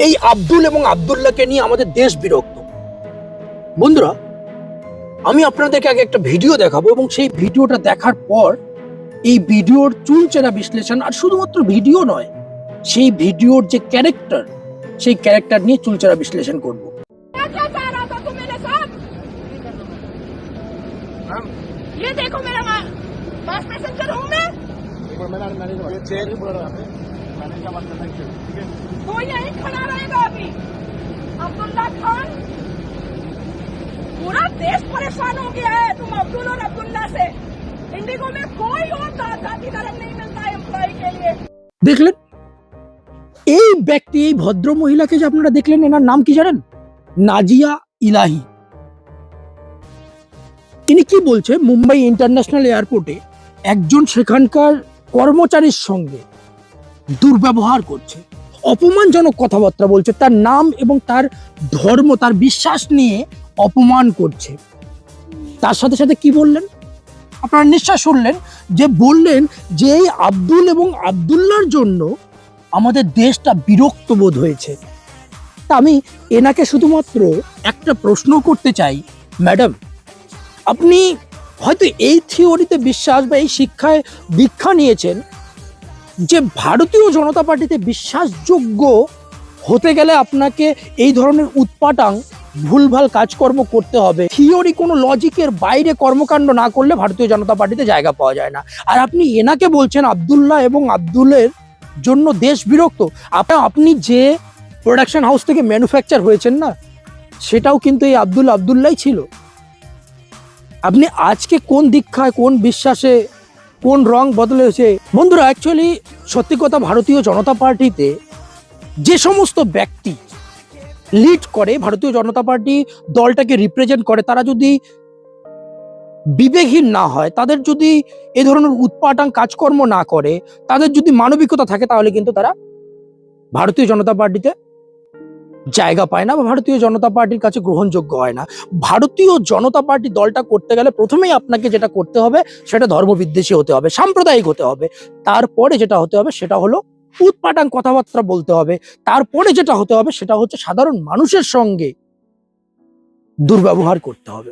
এই আব্দুল এবং আব্দুল্লাহকে নিয়ে আমাদের দেশ বিরক্ত বন্ধুরা আমি আপনাদেরকে আগে একটা ভিডিও দেখাবো এবং সেই ভিডিওটা দেখার পর এই ভিডিওর চুলচেরা বিশ্লেষণ আর শুধুমাত্র ভিডিও নয় সেই ভিডিওর যে ক্যারেক্টার সেই ক্যারেক্টার নিয়ে চুলচেরা বিশ্লেষণ করব क्या क्या चाह रहा था तू मेरे साथ ये देखो मेरा मा- पास पैसेंजर हूँ मैं वो यहीं खड़ा रहेगा अभी अब्दुल्ला खान पूरा देश परेशान हो गया है तुम अब्दुल और अब्दुल्ला से इंडिगो में कोई और जा- जाति धर्म नहीं मिलता है एम्प्लॉय के लिए দেখলেন এই ব্যক্তি এই ভদ্র মহিলাকে যে আপনারা দেখলেন এনার নাম কি জানেন নাজিয়া ইলাহি তিনি কি বলছে মুম্বাই ইন্টারন্যাশনাল এয়ারপোর্টে একজন সেখানকার কর্মচারীর সঙ্গে দুর্ব্যবহার করছে। অপমানজনক কথাবার্তা বলছে, তার নাম এবং তার ধর্ম, তার বিশ্বাস নিয়ে অপমান করছে। তার সাথে সাথে কি বললেন? আপনারা নিশ্চয় শুনলেন যে বললেন যে এই আব্দুল এবং আব্দুল্লার জন্য আমাদের দেশটা বিরক্ত বোধ হয়েছে। তা আমি এনাকে শুধুমাত্র একটা প্রশ্ন করতে চাই, ম্যাডাম, আপনি হয়তো এই থিওরিতে বিশ্বাস বা এই শিক্ষায় দীক্ষা নিয়েছেন যে ভারতীয় জনতা পার্টিতে বিশ্বাসযোগ্য হতে গেলে আপনাকে এই ধরনের উৎপাটাং, ভুলভাল কাজকর্ম করতে হবে। থিওরি কোনো লজিকের বাইরে কর্মকাণ্ড না করলে ভারতীয় জনতা পার্টিতে জায়গা পাওয়া যায় না। আর আপনি এনাকে বলছেন আব্দুল্লাহ এবং আব্দুলের জন্য দেশ বিরক্ত। আপনি আপনি যে প্রোডাকশন হাউস থেকে ম্যানুফ্যাকচার হয়েছেন না, সেটাও কিন্তু এই আব্দুল আব্দুল্লাই ছিল। আপনি আজকে কোন দীক্ষায়, কোন বিশ্বাসে কোন রং বদলে হয়েছে? বন্ধুরা অ্যাকচুয়ালি সত্যি কথা ভারতীয় জনতা পার্টিতে যে সমস্ত ব্যক্তি লিড করে ভারতীয় জনতা পার্টি দলটাকে রিপ্রেজেন্ট করে, তারা যদি বিবেকহীন না হয়, তাদের যদি এ ধরনের উৎপাটাং কাজকর্ম না করে, তাদের যদি মানবিকতা থাকে, তাহলে কিন্তু তারা ভারতীয় জনতা পার্টিতে জায়গা পায় না বা ভারতীয় জনতা পার্টির কাছে গ্রহণযোগ্য হয় না। ভারতীয় জনতা পার্টি দলটা করতে গেলে প্রথমেই আপনাকে যেটা করতে হবে, সেটা ধর্মবিদ্বেষী হতে হবে, সাম্প্রদায়িক হতে হবে। তারপরে যেটা হতে হবে, সেটা হলো উৎপাটাং কথাবার্তা বলতে হবে। তারপরে যেটা হতে হবে, সেটা হচ্ছে সাধারণ মানুষের সঙ্গে দুর্ব্যবহার করতে হবে।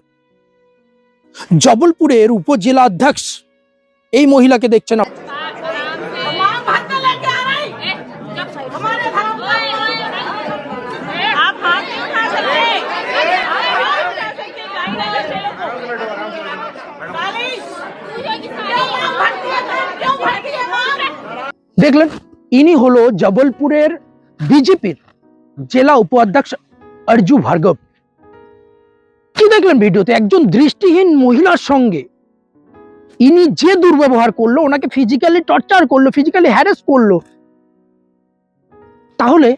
জবলপুরের উপজেলা অধ্যক্ষ এই মহিলাকে দেখছেন দেখলেন, ইনি হলো জবলপুরের বিজেপির জেলা উপাধ্যক্ষ অর্জু ভার্গব। কি দেখলেন ভিডিওতে? একজন দৃষ্টিহীন মহিলার সঙ্গে ইনি যে দুর্ব্যবহার করল, ওনাকে ফিজিক্যালি টর্চার করল ফিজিক্যালি হ্যারেস করল, তাহলে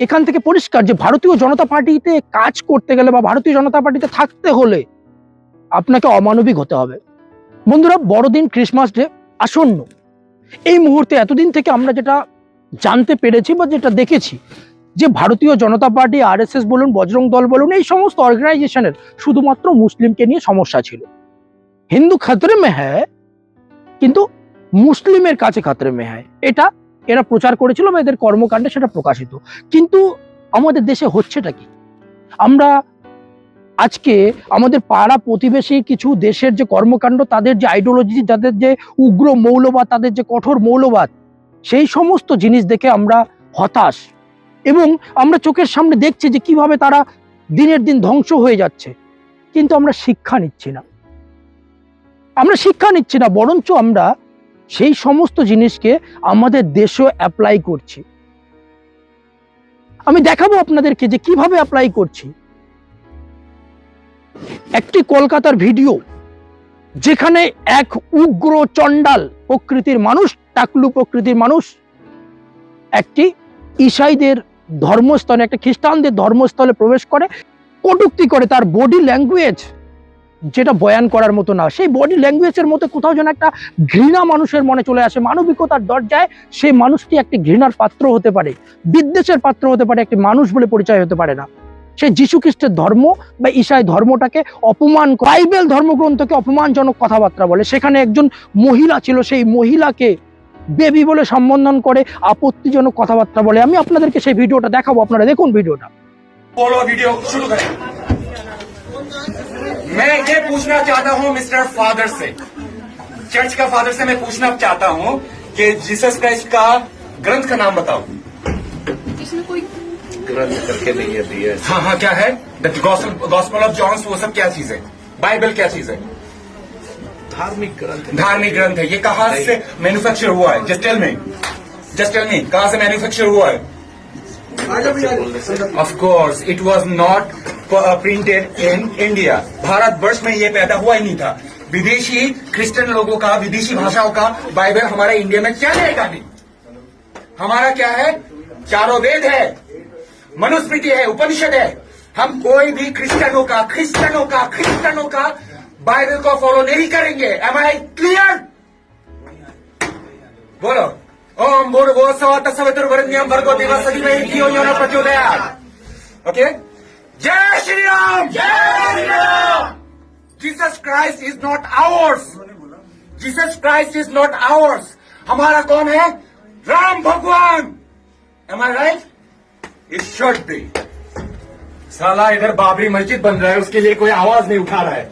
এখান থেকে পরিষ্কার যে ভারতীয় জনতা পার্টিতে কাজ করতে গেলে বা ভারতীয় জনতা পার্টিতে থাকতে হলে আপনাকে অমানবিক হতে হবে। বন্ধুরা, বড়দিন, ক্রিসমাস ডে আসন্ন। এই মুহূর্তে এতদিন থেকে আমরা যেটা জানতে পেরেছি বা যেটা দেখেছি, যে ভারতীয় জনতা পার্টি, আরএসএস বলুন, বজরং দল বলুন, এই সমস্ত অর্গানাইজেশনের শুধুমাত্র মুসলিমকে নিয়ে সমস্যা ছিল। হিন্দু খাতরে মে হ্যায়, কিন্তু মুসলিমের কাছে খাতরে মে হ্যায়। এটা এরা প্রচার করেছিল বা এদের কর্মকাণ্ডে সেটা প্রকাশিত। কিন্তু আমাদের দেশে হচ্ছেটা কি? আমরা আজকে আমাদের পাড়া প্রতিবেশী কিছু দেশের যে কর্মকাণ্ড, তাদের যে আইডিওলজি তাদের যে উগ্র মৌলবাদ, তাদের যে কঠোর মৌলবাদ, সেই সমস্ত জিনিস দেখে আমরা হতাশ। এবং আমরা চোখের সামনে দেখছি যে কীভাবে তারা দিনের দিন ধ্বংস হয়ে যাচ্ছে। কিন্তু আমরা শিক্ষা নিচ্ছি না। আমরা শিক্ষা নিচ্ছি না, বরঞ্চ আমরা সেই সমস্ত জিনিসকে আমাদের দেশেও অ্যাপ্লাই করছি। আমি দেখাবো আপনাদেরকে যে কীভাবে অ্যাপ্লাই করছি। একটি কলকাতার ভিডিও যেখানে এক উগ্র চণ্ডাল প্রকৃতির মানুষ, টাকলু প্রকৃতির মানুষ, একটি ইসাইদের ধর্মস্থলে, একটা খ্রিস্টানদের ধর্মস্থলে প্রবেশ করে, কটুক্তি করে তার বডি ল্যাঙ্গুয়েজ যেটা বয়ান করার মতো না। সেই বডি ল্যাঙ্গুয়েজের মধ্যে কোথাও যেন একটা ঘৃণা মানুষের মনে চলে আসে। মানবিকতার দরজায় সেই মানুষটি একটি ঘৃণার পাত্র হতে পারে। বিদ্বেষের পাত্র হতে পারে, একটি মানুষ বলে পরিচয় হতে পারে না। সে যীশু খ্রিস্টের ধর্ম বা ঈশাই ধর্মটাকে অপমান করে। বাইবেল ধর্মগ্রন্থকে অপমানজনক কথাবার্তা বলে সেখানে একজন মহিলা ছিল সেই মহিলাকে বেবি বলে সম্বোধন করে আপত্তিজনক কথাবার্তা বলে আমি আপনাদেরকে সেই ভিডিওটা দেখাবো আপনারা দেখুন ভিডিওটা बोलो वीडियो शुरू करें मैं ये पूछना चाहता हूँ मिस्टर फादर से चर्च का फादर से मैं पूछना चाहता हूँ कि जीसस क्राइस्ट का ग्रंथ का नाम बताओ ग्रंथ करके नहीं है दिया हाँ। हाँ क्या है? गॉस्पल ऑफ़ जॉन्स वो सब क्या चीज़ है? बाइबल क्या चीज़ है? धार्मिक ग्रंथ। धार्मिक ग्रंथ है। ये कहाँ से मैन्युफैक्चर हुआ है? Just tell me just tell me कहाँ से मैन्युफैक्चर हुआ है? Of course it was not printed in India Bharat वर्ष में ये पैदा हुआ ही नहीं था। विदेशी क्रिश्चियन लोगों का विदेशी भाषाओं का बाइबल हमारे इंडिया में क्या जाएगा नहीं? हमारा क्या है? चारों वेद है। मनुस्मृति है उपनिषद है। हम कोई भी क्रिश्चियनों का क्रिश्चियनों का क्रिश्चियनों का बाइबल को फॉलो नहीं करेंगे। एम आई क्लियर बोलो। ओम भूर्भुव स्व तत्सवितुर्वरेण्यं भर्गो देवस्य धीमहि धियो यो न प्रचोदयात् ओके जय श्री राम जय Shri Ram Jesus Christ is not ours Jesus Christ is not ours हमारा कौन है? राम भगवान। Am I right it should be साला इधर बाबरी मस्जिद बन रहा है उसके लिए कोई आवाज़ नहीं उठा रहा है।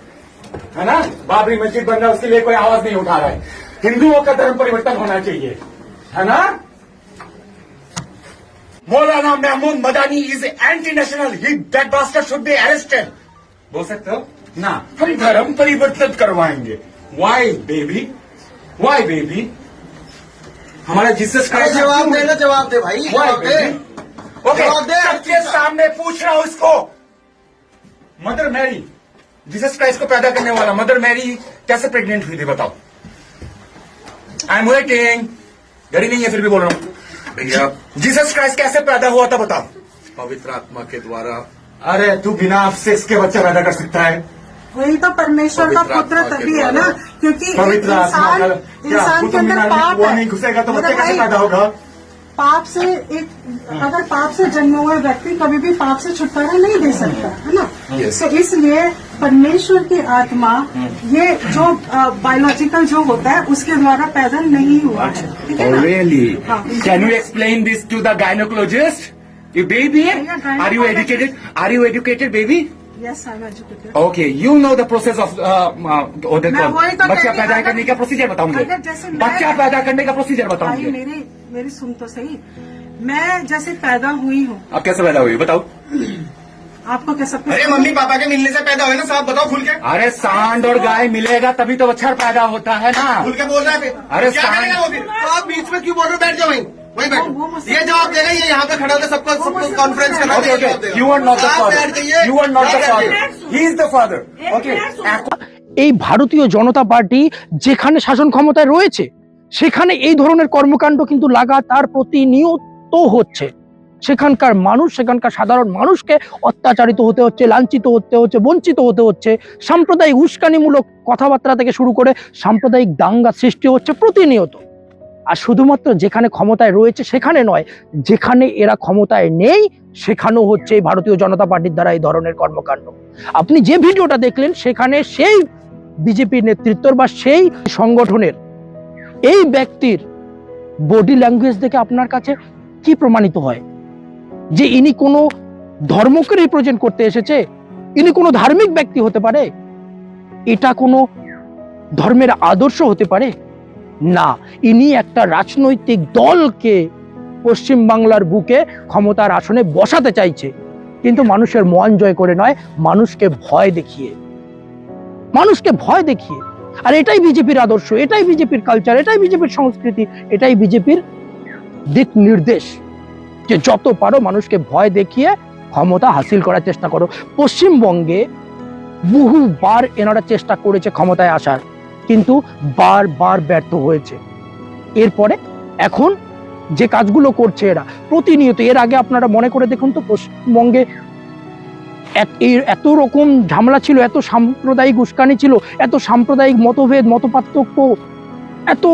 है ना? बाबरी मस्जिद बन रहा है उसके लिए कोई आवाज़ नहीं उठा रहा है। हिंदुओं का धर्म परिवर्तन होना चाहिए। है ना? Maulana Mahmood Madani is anti national he that bastard should be arrested बोल सकते हो? ना। हम धर्म परिवर्तन करवाएँगे। वाई बेबी वाई बेबी हमारा जीसस जवाब दे ना जवाब दे भाई जवाब दे। ओके सबके सामने पूछ रहा हूँ इसको। मदर मैरी जीसस क्राइस्ट को पैदा करने वाला मदर मैरी कैसे प्रेग्नेंट हुई थी बताओ? आई एम वेटिंग डरी नहीं है फिर भी बोल रहा हूँ। भैया। जीसस क्राइस्ट कैसे पैदा हुआ था बताओ? पवित्र आत्मा के द्वारा। अरे तू बिना आपसे इसके बच्चा पैदा कर सकता है। वही तो परमेश्वर का पुत्र तभी है ना क्योंकि पवित्र आत्मा इंसान इंसान के अंदर पाप नहीं घुसेगा तो बच्चा कैसे पैदा होगा? पाप से एक अगर पाप से जन्मा हुआ व्यक्ति कभी भी पाप से छुटकारा नहीं दे सकता है ना Yes. तो इसलिए परमेश्वर की आत्मा ये जो बायोलॉजिकल जो होता है उसके द्वारा पैदा नहीं हुआ है ठीक है ना really? हाँ. Can you explain this to the gynecologist? You baby? Yeah, Are you Are you educated, okay you know the process of मैं वही तो बच्चा कह रही पैदा करने का प्रोसीजर बताओ मुझे अगर जैसे मैं- बच्चा पैदा करने का प्रोसीजर बताओ भाई मुझे मेरी मेरी सुन तो सही। मैं जैसे पैदा हुई हूँ। आप कैसे पैदा हुई बताओ। आपको क्या सब कुछ अरे मम्मी पापा के मिलने से पैदा हुए ना साहब बताओ खुल के। अरे सांड और गाय मिलेगा तभी तो बच्चा पैदा होता है ना। खुल के बोल रहा है फिर। अरे क्या साहब। करेगा वो फिर? तो आप वहीं वहीं वो- वो बैठो मुझसे- ये जवाब देगा ये यहाँ पे खड़ा होकर सबको सबको मुझसे कॉन्फ्रेंस पूछ करना ओके ये ओके जवाब देगा। यू आर नॉट द आप बैठ फादर जाइए यू आर नॉट द आप बैठ फादर जाइए। ही इज द फादर एक ओके मिनट सुनो। এই ভারতীয় জনতা পার্টি যেখানে শাসন ক্ষমতায় রয়েছে সেখানে এই ধরনের কর্মকাণ্ড কিন্তু লাগাতার প্রতিনিয়ত হচ্ছে সেখানকার মানুষ সেখানকার সাধারণ মানুষকে অত্যাচারিত হতে হচ্ছে লাঞ্ছিত হতে হচ্ছে বঞ্চিত হতে হচ্ছে সাম্প্রদায়িক উস্কানিমূলক কথাবার্তা থেকে শুরু করে সাম্প্রদায়িক দাঙ্গা সৃষ্টি হচ্ছে প্রতিনিয়ত আর শুধুমাত্র যেখানে ক্ষমতায় রয়েছে সেখানে নয়, যেখানে এরা ক্ষমতায় নেই, সেখানেও হচ্ছে এই ভারতীয় জনতা পার্টির দ্বারা এই ধরনের কর্মকাণ্ড। আপনি যে ভিডিওটা দেখলেন, সেখানে সেই বিজেপির নেতৃত্বর বা সেই সংগঠনের এই ব্যক্তির বডি ল্যাঙ্গুয়েজ দেখে আপনার কাছে কি প্রমাণিত হয়? যে ইনি কোনো ধর্মকে রিপ্রেজেন্ট করতে এসেছে, ইনি কোনো ধার্মিক ব্যক্তি হতে পারে? এটা কোনো ধর্মের আদর্শ হতে পারে? না, ইনি একটা রাজনৈতিক দলকে পশ্চিম বাংলার বুকে ক্ষমতার আসনে বসাতে চাইছে। কিন্তু মানুষের মন জয় করে নয়, মানুষকে ভয় দেখিয়ে। মানুষকে ভয় দেখিয়ে। আর এটাই বিজেপির আদর্শ, এটাই বিজেপির কালচার এটাই বিজেপির সংস্কৃতি, এটাই বিজেপির দিক নির্দেশ যে যত পারো মানুষকে ভয় দেখিয়ে ক্ষমতা হাসিল করার চেষ্টা করো। পশ্চিমবঙ্গে বহুবার এনারা চেষ্টা করেছে ক্ষমতায় আসার। কিন্তু বারবার ব্যর্থ হয়েছে। এরপরে এখন যে কাজগুলো করছে এরা, প্রতিনিয়ত, এর আগে আপনারা মনে করে দেখুন তো, পশ্চিমবঙ্গে এই- এত রকম ঝামেলা ছিল, এত সাম্প্রদায়িক উস্কানি ছিল, এত সাম্প্রদায়িক মতভেদ, মতপার্থক্য, এত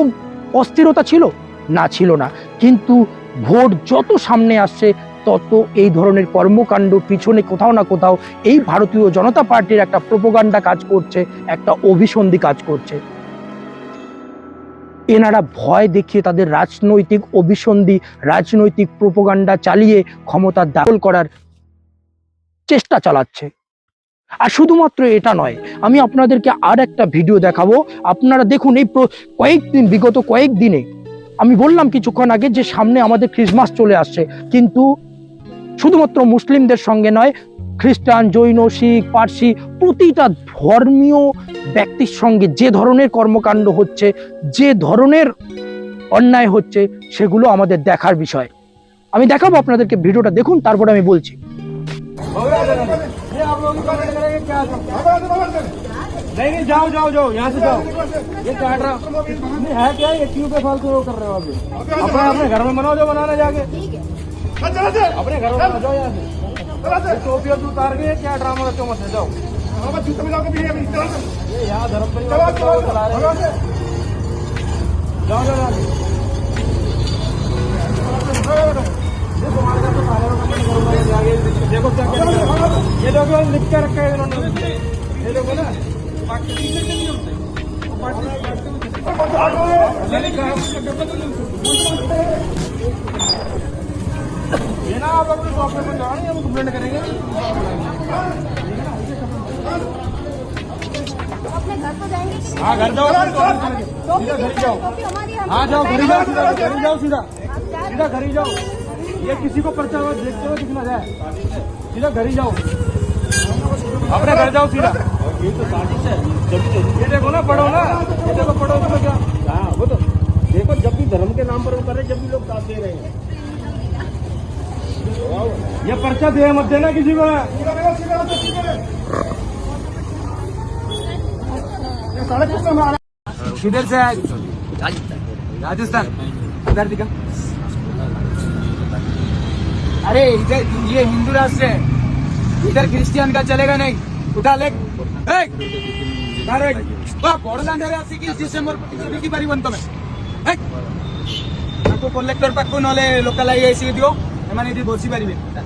অস্থিরতা ছিল? না ছিল না। কিন্তু ভোট যত সামনে আসছে তত এই ধরনের কর্মকাণ্ড পিছনে কোথাও না কোথাও এই ভারতীয় জনতা পার্টির একটা প্রোপাগান্ডা কাজ করছে, একটা অভিসন্ধি কাজ করছে। এনারা ভয় দেখিয়ে তাদের রাজনৈতিক অভিসন্ধি, রাজনৈতিক প্রোপাগান্ডা চালিয়ে ক্ষমতা দখল করার চেষ্টা চালাচ্ছে। আর শুধুমাত্র এটা নয়, আমি আপনাদেরকে আর একটা ভিডিও দেখাবো। আপনারা দেখুন এই কয়েকদিন, বিগত কয়েক দিনে আমি বললাম কিছুক্ষণ আগে যে সামনে আমাদের ক্রিসমাস চলে আসছে, কিন্তু শুধুমাত্র মুসলিমদের সঙ্গে নয় খ্রিস্টান জৈন শিখ পার্সি প্রতিটা ধর্মীয় ব্যক্তির সঙ্গে যে ধরনের কর্মকাণ্ড হচ্ছে যে ধরনের অন্যায় হচ্ছে সেগুলো আমাদের দেখার বিষয় আমি দেখাবো আপনাদেরকে ভিডিওটা দেখুন তারপরে আমি বলছি नहीं नहीं जाओ जाओ जाओ यहाँ से जाओ ये काट रहा नहीं है क्या ये क्यों पे फालतू वो कर रहे हो अभी अपने अपने घर में बनाओ जो बनाना जाके हाँ, चला से। अपने घर में जाओ यहाँ से चला से। टोपी अब उतार के क्या ड्रामा रचो मत जाओ? हाँ बस जूते में जाओ कभी अभी चला से। ये यहाँ धर्म परिवार चला चला चला से। जाओ जाओ जाओ। तो देखो क्या ये लोग लिख के रखे हैं इन्होंने। ये लोग ना। पार्टी ये ना आप अपने शॉप में हम कंप्लेंट करेंगे। अपने घर को जाएँगे हाँ घर जाओ सीधा घर ही जाओ। हाँ जाओ घर जाओ सीधा घर जाओ सीधा। सीधा घर ही जाओ। ये किसी को पर्चा हुआ देखते हुए दिखना जाए सीधा घर ही जाओ। अपने घर जाओ सीधा। ये तो साजिश है ये देखो ना पढ़ो ना। ये देखो पढ़ो तुम्हें क्या? हाँ वो तो देखो जब भी धर्म के नाम पर वो कर रहे जब भी लोग साथ दे रहे हैं। ये पर्चा दे मत देना किसी को। किधर से राजस्थान। इधर दिखा। अरे, इधर ये हिंदू राष्ट्र है। इधर क्रिश्चियन का चलेगा नहीं। उठा ले। कलेक्टर पाक डिसेंबर आई आई सी तमें ତାକୁ କଲେକ୍ଟର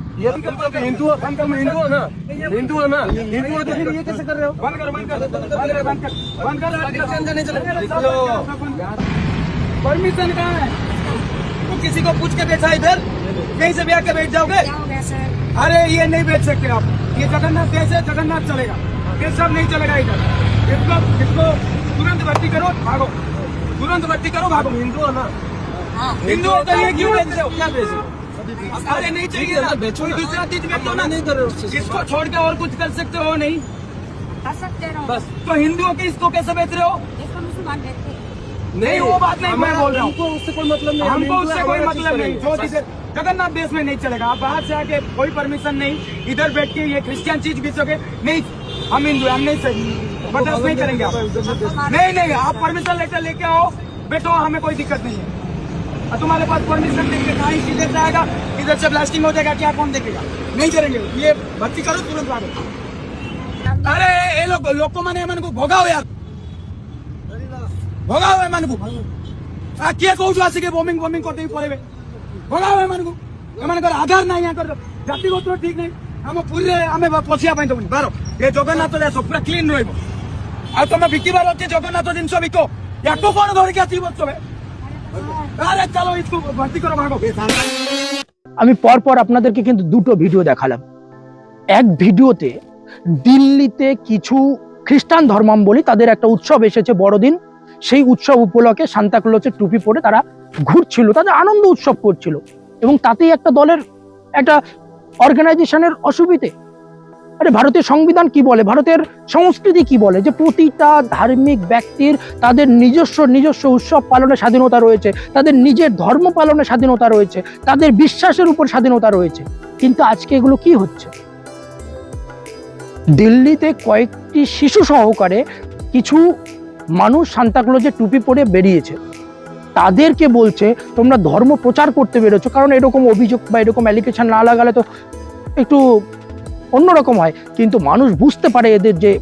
ये भी करते हो हिंदू अंकल मैं हिंदू है ना? हिंदू है ना? हिंदू है तो फिर ये कैसे कर रहे हो? बंद करो बंद करो बंद करो बंद करो बंद करो नहीं चलेगा परमिशन कहाँ है? तो किसी को पूछ के बेचा इधर? कहीं से भी आके बैठ जाओगे? क्या हो गया सर? अरे ये नहीं बेच सकते आप। ये जगन्नाथ देश है जगन्नाथ चलेगा। ये सब नहीं चलेगा इधर। इसको इसको तुरंत भर्ती करो भागो। तुरंत भर्ती करो भागो। हिंदू है ना? हिंदू हो तो ये क्यों बेचते हो? क्या बेच अरे नहीं चाहिए ना। बेचो दूसरा चीज़ बेचो ना। नहीं करो इसको छोड़ के और कुछ कर सकते हो नहीं। कर सकते रहो बस। तो हिंदुओं के इसको कैसे बेच रहे हो? इसको मुसलमान नहीं वो बात नहीं मैं बोल रहा हूँ। उससे कोई मतलब नहीं हमको उससे कोई मतलब नहीं। जो चीज़ें जगन्नाथ देश में नहीं चलेगा। आप बाहर से आके कोई परमिशन नहीं। इधर बैठ के ये क्रिश्चियन चीज़ बेचोगे। नहीं हम हिंदू हम नहीं सही। बर्दाश्त नहीं करेंगे आप। नहीं नहीं आप परमिशन लेटर लेके आओ। बैठो हमें कोई दिक्कत नहीं है। और तुम्हारे पास परमिशन देखिए कहाँ इसी से आएगा इधर से ब्लास्टिंग हो जाएगा क्या कौन देखेगा नहीं करेंगे ये भर्ती करो तुरंत भागो अरे ये लोग लोग को मैंने मैंने को भोगाओ यार भोगाओ है मैंने को आ किए कहू छु आसिके बोमिंग बोमिंग करते ही पड़ेबे भोगाओ है मन को এমানকর আধার নাই ইয়াকর জাতি গোত্র ঠিক নাই আম পুরীরে আমি পশিয়া পাই দেবুনি বার এ জগন্নাথ पूरा क्लीन ক্লিন রহব আর তুমি বিকিবার অছে জগন্নাথ জিনিস বিক तो কোন ধরিকি আসিব তবে আরে চলো इसको ভর্তি করো ভাগো আমি পরপর আপনাদেরকে কিন্তু দুটো ভিডিও দেখালাম এক ভিডিওতে দিল্লিতে কিছু খ্রিস্টান ধর্মাবলী তাদের একটা উৎসব এসেছে বড়দিন সেই উৎসব উপলক্ষে সান্তাক্লজের টুপি পরে তারা ঘুরছিল তাদের আনন্দ উৎসব করছিল এবং তাতেই একটা দলের একটা অর্গানাইজেশনের অসুবিধে আরে ভারতের সংবিধান কি বলে? ভারতের সংস্কৃতি কি বলে? যে প্রতিটা ধার্মিক ব্যক্তির তাদের নিজস্ব নিজস্ব উৎসব পালনের স্বাধীনতা রয়েছে, তাদের নিজের ধর্ম পালনের স্বাধীনতা রয়েছে, তাদের বিশ্বাসের উপর স্বাধীনতা রয়েছে। কিন্তু আজকে এগুলো কি হচ্ছে? দিল্লিতে কয়েকটি শিশু সহকারে কিছু মানুষ সান্তাক্লজের টুপি পরে বেরিয়েছে। তাদেরকে বলছে, তোমরা ধর্ম প্রচার করতে বেরোছো কারণ এরকম অভিযোগ বা এরকম অ্যালিগেশন না লাগালে তো একটু অন্যরকম হয়। কিন্তু মানুষ বুঝতে পারে এদের যে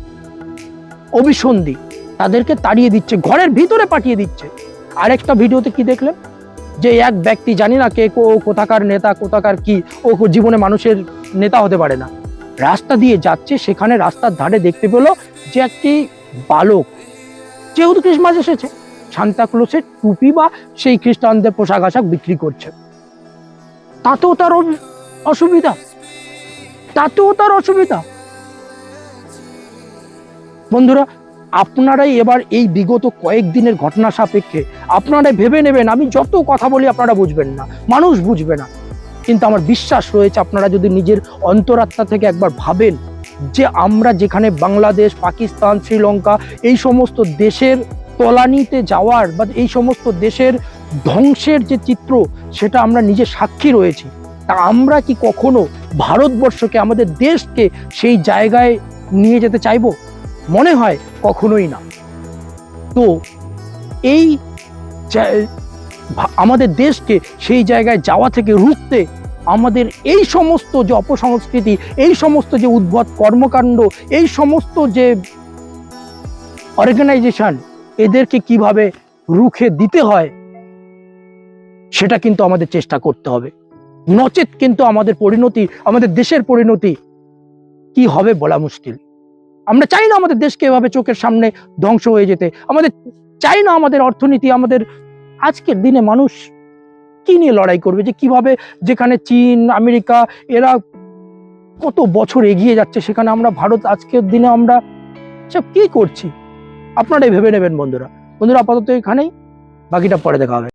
অভিসন্ধি, তাদেরকে তাড়িয়ে দিচ্ছে, ঘরের ভিতরে পাঠিয়ে দিচ্ছে। আরেকটা ভিডিওতে কি দেখলেন? যে এক ব্যক্তি জানি না কে ও কোথাকার নেতা, কোথাকার কি, ও জীবনে মানুষের নেতা হতে পারে না। রাস্তা দিয়ে যাচ্ছে, সেখানে রাস্তার ধারে দেখতে পেল যে একটি বালক। যেহেতু ক্রিসমাস এসেছে, সান্তাক্লোসের টুপি বা সেই খ্রিস্টানদের পোশাক আশাক বিক্রি করছে। তাতেও তার অসু- অসুবিধা। তাতেও তার অসুবিধা। বন্ধুরা, আপনারাই এবার এই বিগত কয়েকদিনের ঘটনা সাপেক্ষে আপনারা ভেবে নেবেন, আমি যত কথা বলি আপনারা বুঝবেন না, মানুষ বুঝবে না। কিন্তু আমার বিশ্বাস রয়েছে, আপনারা যদি নিজের অন্তরাত্মা থেকে একবার ভাবেন যে আমরা যেখানে বাংলাদেশ, পাকিস্তান, শ্রীলঙ্কা এই সমস্ত দেশের তলানিতে যাওয়ার বা এই সমস্ত দেশের ধ্বংসের যে চিত্র, সেটা আমরা নিজে সাক্ষী রয়েছি। তা আমরা কি কখনো ভারতবর্ষকে, আমাদের দেশকে সেই জায়গায় নিয়ে যেতে চাইব? মনে হয় কখনোই না। তো এই আমাদের দেশকে সেই জায়গায় যাওয়া থেকে রুখতে আমাদের এই সমস্ত যে অপসংস্কৃতি, এই সমস্ত যে উদ্ভট কর্মকাণ্ড, এই সমস্ত যে অর্গানাইজেশন এদেরকে কীভাবে রুখে দিতে হয়, সেটা কিন্তু আমাদের চেষ্টা করতে হবে। নচেত কিন্তু আমাদের পরিণতি, আমাদের দেশের পরিণতি কি হবে বলা মুশকিল। আমরা চাই না আমাদের দেশকে এভাবে চোখের সামনে ধ্বংস হয়ে যেতে। আমাদের চাই না আমাদের অর্থনীতি, আমাদের আজকের দিনে মানুষ কি নিয়ে লড়াই করবে? যে কীভাবে যেখানে চীন, আমেরিকা, এরা কত বছর এগিয়ে যাচ্ছে, সেখানে আমরা ভারত আজকের দিনে আমরা সব কি করছি? আপনারাই ভেবে নেবেন বন্ধুরা। বন্ধুরা, আপাতত এখানেই। বাকিটা পরে দেখা হবে।